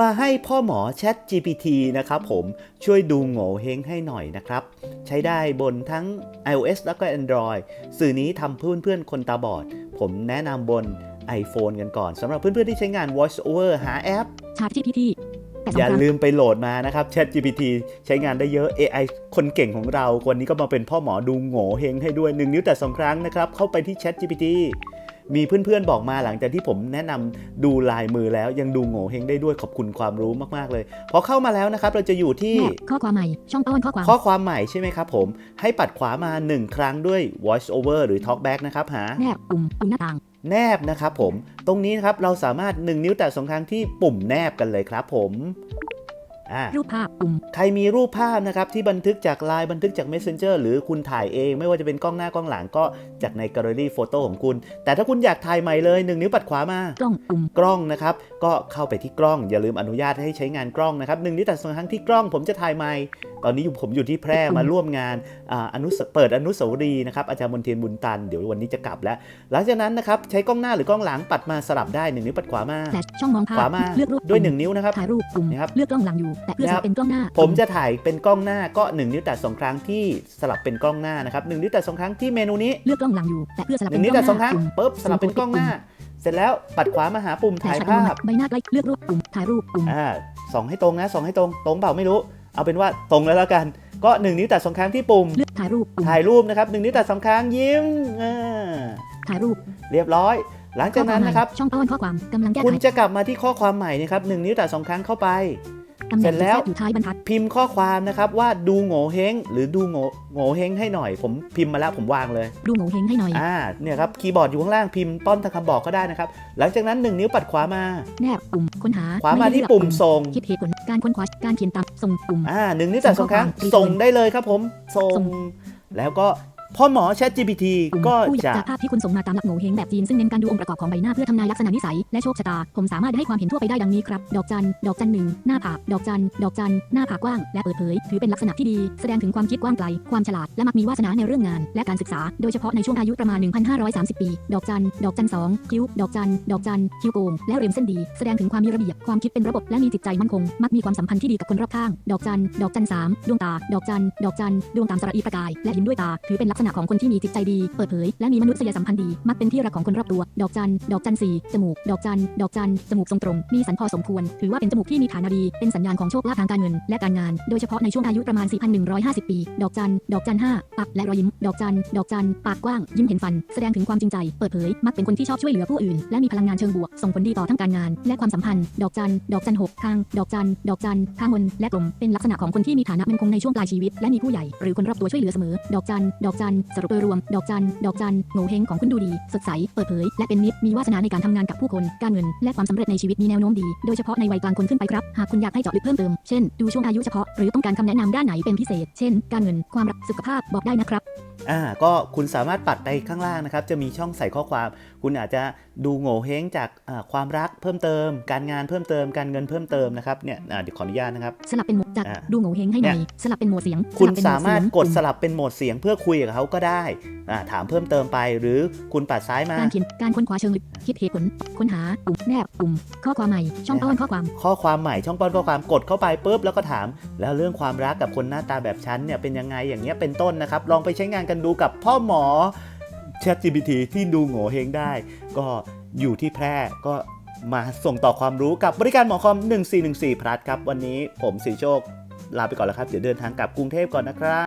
มาให้พ่อหมอ Chat GPT นะครับผมช่วยดูโง่เฮงให้หน่อยนะครับ ใช้ได้บนทั้ง iOS แล้วก็ Android สื่อนี้ทำเพื่อนเพื่อนๆคนตาบอด ผมแนะนำบน iPhone กันก่อนสำหรับเพื่อนๆที่ใช้งาน Voice Over หาแอปชาร์จ GPT แต่สองอย่าครั้งลืมไปโหลดมานะครับ Chat GPT ใช้งานได้เยอะ AI คนเก่งของเราวันนี้ก็มาเป็นพ่อหมอดูโง่เฮงให้ด้วยหนึ่งนิ้วแต่สองครั้งนะครับ เข้าไปที่ Chat GPT มีเพื่อนๆบอกมาหลังจากที่ผมแนะนำดูลายมือแล้วยังดูโง่เฮงได้ด้วยขอบคุณความรู้มากๆเลย พอเข้ามาแล้วนะครับ เราจะอยู่ที่แนบข้อความใหม่ช่องต้นข้อความข้อความใหม่ใช่ไหมครับผมให้ปัดขวามา 1 ครั้งด้วย voice over หรือ talkback นะครับหาแนบปุ่มปุ่มหน้าต่างแนบนะครับผม ตรงนี้นะครับเราสามารถ 1 นิ้วแต่สองครั้งที่ปุ่มแนบกันเลยครับผม อ่ารูปภาพปุ่มใครมีรูปภาพนะครับที่บันทึกจากไลน์บันทึกจาก Messenger หรือคุณถ่ายเอง ไม่ว่าจะเป็นกล้องหน้ากล้องหลังก็จากในแกลเลอรี่โฟโต้ของคุณ แต่ถ้าคุณอยากถ่ายใหม่เลย1นิ้วปัดขวามา กล้องปุ่มกล้องนะครับก็เข้าไปที่กล้อง อย่าลืมอนุญาตให้ใช้งานกล้องนะครับหนึ่งนิ้วแต่สองครั้งที่กล้องผมจะถ่ายใหม่ ตอนนี้อยู่ผมอยู่ที่แพร่มาร่วมงานอ่าอนุสเปิดอนุสาวรีย์นะครับอาจารย์มนเทียนบุญตันเดี๋ยววันนี้จะกลับแล้ว หลังจากนั้นนะครับใช้กล้องหน้าหรือกล้องหลังปัดมาสลับได้หนึ่งนิ้วปัดขวามาแฟลชช่องมองภาพขวามาเลือกรูปด้วยปุ่ม1นิ้วนะครับถ่ายรูปปุ่มนะครับเลือกกล้องหลังอยู่แต่เพื่อสนะครัลับบเป็นกล้องหน้า ผมจะถ่ายเป็นกล้องหน้าก็ 1 นิ้วแต่สองครั้งที่สลับเป็นกล้องหน้านะครับหนึ่งนิ้วแต่สองครั้งที่เมนูนี้เลือกกล้องหลังอยู่แต่เพื่อสลับหเป็นึ่นงกนิ้วล้องแต่หสองครั้งน้าปุ่มปุ๊บสลับเป็นกล้องหน้า เสร็จแล้วปัดขวามาหาปุ่มแต่ถ่ายชัดภาลงพใบหน้าใกล้เลือกรูปปุ่มถ่ายรูปปุ่มอ่าส่องให้ตรงนะส่องให้ตรง ตรงเปล่าไม่รู้ เอาเป็นว่าตรงแล้วแล้วกัน ก็ 1 นิ้วแต่สองครั้งที่ปุ่ม เลือกถ่ายรูปปุ่มถ่ายรูปนะครับหนึ่งนิ้วแต่สองครั้งยิ้มอ่าถ่ายรูปเรียบร้อย หลังจากนั้นนะครับช่องต้นข้อความกำลังแก้คุณไขจะกลับมาที่ข้อความใหม่นะครับหนึ่งนิ้วแต่สองครั้งเข้าไป ตำแหเสร็น่งจแล้วที่ทราบอยู่ท้ายบรรทัด พิมพ์ข้อความนะครับว่าดูโง่เฮงหรือดูโง่โง่เฮงให้หน่อย ผมพิมพ์มาแล้วผมวางเลย ดูโงเฮงให้หน่อย อ่าเนี่ยครับคีย์บอร์ดอยู่ข้างล่างพิมพ์ต้นทางคำบอกก็ได้นะครับ หลังจากนั้น 1 นิ้วปัดขวามา แนบปุ่มค้นหาขวามาไได้ที่เลือกปุ่มส่งคิดเหตุผลการค้นคว้าการเขียนตามส่งปุ่ม อ่าหนึ่งนิ้วแต่สองครั้งส่งข้อความส่งได้เลยครับผมส่งส่งแล้วก็ พ่อหมอ Chat GPT ก็ผู้จะจากภาพที่คุณส่งมาตามหลักโงเฮงแบบจีนซึ่งเน้นการดูองค์ประกอบของใบหน้าเพื่อทำนายลักษณะนิสัยและโชคชะตา ผมสามารถให้ความเห็นทั่วไปได้ดังนี้ครับ ดอกจัน ดอกจันหนึ่งหน้าผาก ดอกจัน ดอกจัน หน้าผากกว้าง และเปิดเผย ถือเป็นลักษณะที่ดี แสดงถึงความคิดกว้างไกล ความฉลาด และมักมีวาสนาในเรื่องงาน และการศึกษา โดยเฉพาะในช่วงอายุประมาณ 1,530 ปี ดอกจัน ดอกจันสองคิ้ว ดอกจัน ดอกจัน คิ้วโกง และเรียมเส้นดี แสดงถึงความมีระเบียบ ความคิดเป็นระบบ และมีจิตใจมั่นคง มักมีความสัมพันธ์ที่ดีกับคนรอบข้าง ดอกจัน ดอกจันสามดวงตา ดอกจัน ดอกจัน ดวงตามสระอีประกาย และยิ้มด้วยตา ถือเป็นลักษณะณะของคนที่มีจิตใจดี เปิดเผย และมีมนุษยสัมพันธ์ดี มักเป็นที่รักของคนรอบตัว ดอกจัน ดอกจันสี่จมูก ดอกจัน ดอกจัน จมูกทรงตรง มีสันพอสมควร ถือว่าเป็นจมูกที่มีฐานะดี เป็นสัญญาณของโชคลาภทางการเงิน และการงาน โดยเฉพาะในช่วงอายุประมาณ 4,150 ปี ดอกจัน ดอกจันห้าปากและรอยยิ้ม ดอกจัน ดอกจัน ปากกว้าง ยิ้มเห็นฟัน แสดงถึงความจริงใจ เปิดเผย มักเป็นคนที่ชอบช่วยเหลือผู้อื่น และมีพลังงานเชิงบวก ส่งผลดีต่อทั้งการงาน และความสัมพันธ์ ดอกจัน ดอกจันหกทาง ดอกจัน ดอกจันข้างมนและกลมเป็นลักษณะของคนที่มีฐานะมั่นคงในช่วงปลายชีวิตและมีผู้ใหญ่หรือคนรอบตัวช่วยเหลือเสมอ ดอกจัน ดอกจันสรุปโดยรวม ดอกจัน ดอกจันโงเฮงของคุณดูดี สดใส เปิดเผย และเป็นมิตร มีวาสนาในการทำงานกับผู้คน การเงิน และความสำเร็จในชีวิตมีแนวโน้มดี โดยเฉพาะในวัยกลางคนขึ้นไปครับ หากคุณอยากให้เจาะลึกเพิ่มเติม เช่น ดูช่วงอายุเฉพาะ หรือต้องการคำแนะนำด้านไหนเป็นพิเศษ เช่น การเงิน ความรัก สุขภาพ บอกได้นะครับอ่าก็คุณสามารถปัดไปข้างล่างนะครับ จะมีช่องใส่ข้อความ คุณอาจจะดูโง่เฮงจากอ่าความรักเพิ่มเติม การงานเพิ่มเติม การเงินเพิ่มเติมนะครับเนี่ยอ่าเดี๋ยวขออนุญาตนะครับ สลับเป็นโหมดจากอ่าดูโงเฮงให้หน่อยเนี่ยสลับเป็นโหมดเสียง คุณลับเป็นโหสามารถเสียงกดสลับเป็นโหมดเสียงเพื่อคุยกับเขาก็ได้อ่าถามเพิ่มเติมไป หรือคุณปัดซ้ายมาการเขียนการค้นคว้าเชิงลึกคิดเหตุผลค้นหาปุ่มแนบปุ่มข้อความใหม่ช่องต้นข้อความ ข้อความใหม่ช่องป้อนข้อความกดเข้าไปปุ๊บแล้วก็ถาม แล้วเรื่องความรักกับคนหน้าตาแบบฉันเนี่ยเป็นยังไงอย่างเงี้ยเป็นต้นนะครับลองไปใช้งานกันดูกับพ่อหมอ ChatGPT ที่ดูโง่เฮงได้ ก็อยู่ที่แพร่ก็มาส่งต่อความรู้กับบริการหมอคอม 1414พลัสครับ วันนี้ผมสีโชค ลาไปก่อนแล้วครับ เดี๋ยวเดินทางกลับกรุงเทพก่อนนะครับ